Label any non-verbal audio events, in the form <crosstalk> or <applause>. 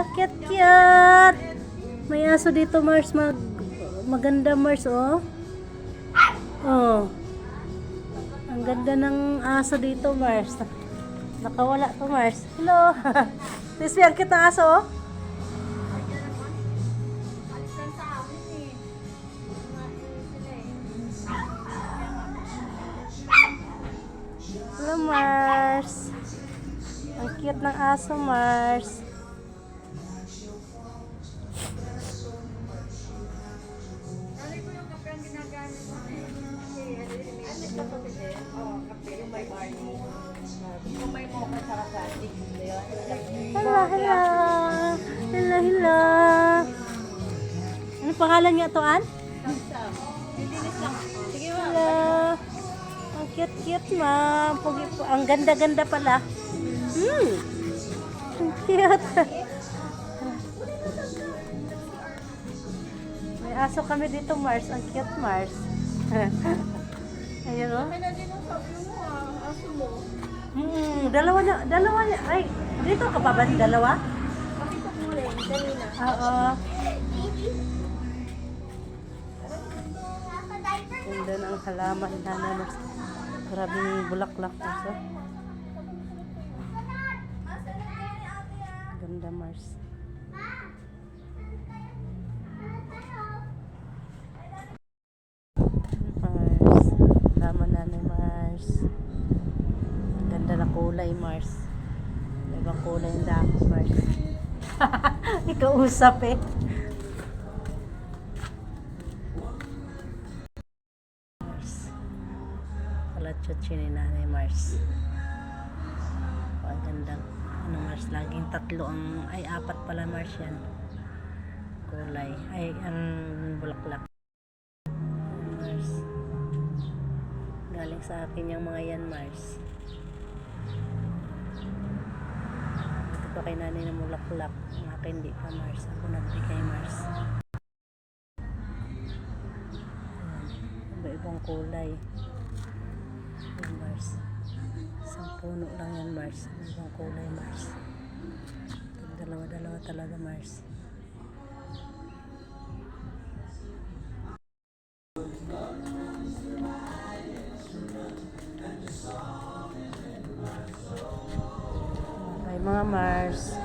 Hala, cute, cute. May aso dito, Mars. Mag maganda, Mars, oh. Oh. Ang ganda ng aso dito, Mars. Nakawala to, Mars. Hello. <laughs> Tispi, ang cute na aso, oh. Hello, Mars. Ang cute ng aso, Mars. Hello, hello. Hello, hello. Ano pangalan niya to, An? Hello. Ang cute-cute, ma'am. Ang ganda-ganda pala. Hmm. Ang cute. Aso kami dito, Mars. Ang cute, Mars. <laughs> Ayun, oh. Hmm, dalawa na, dalawa na. Ay, dito ka pa ba? Dalawa? Oo. Ganda ng halaman na naman. Maraming bulaklak sa. Ganda Mars. Mars. Kulay Mars. Ibang kulay yung dako Mars. <laughs> Ikaw usap eh. Mars. Palachuchi ni Nanay Mars. Ang ganda. Ano Mars, laging tatlo ang, ay apat pala Mars yan. Kulay. Ay, ang bulaklak. Mars. Galing sa akin yung mga yan Mars. Pa kay nanay na mulaklak. Ang akin di pa Mars. Ako nagbigay Mars. Ayan. Iba-ibang kulay. Ayan, Mars. Isang puno lang yan, Mars. Ibang kulay, Mars. Dalawa-dalawa talaga, Mars. Mga Mars.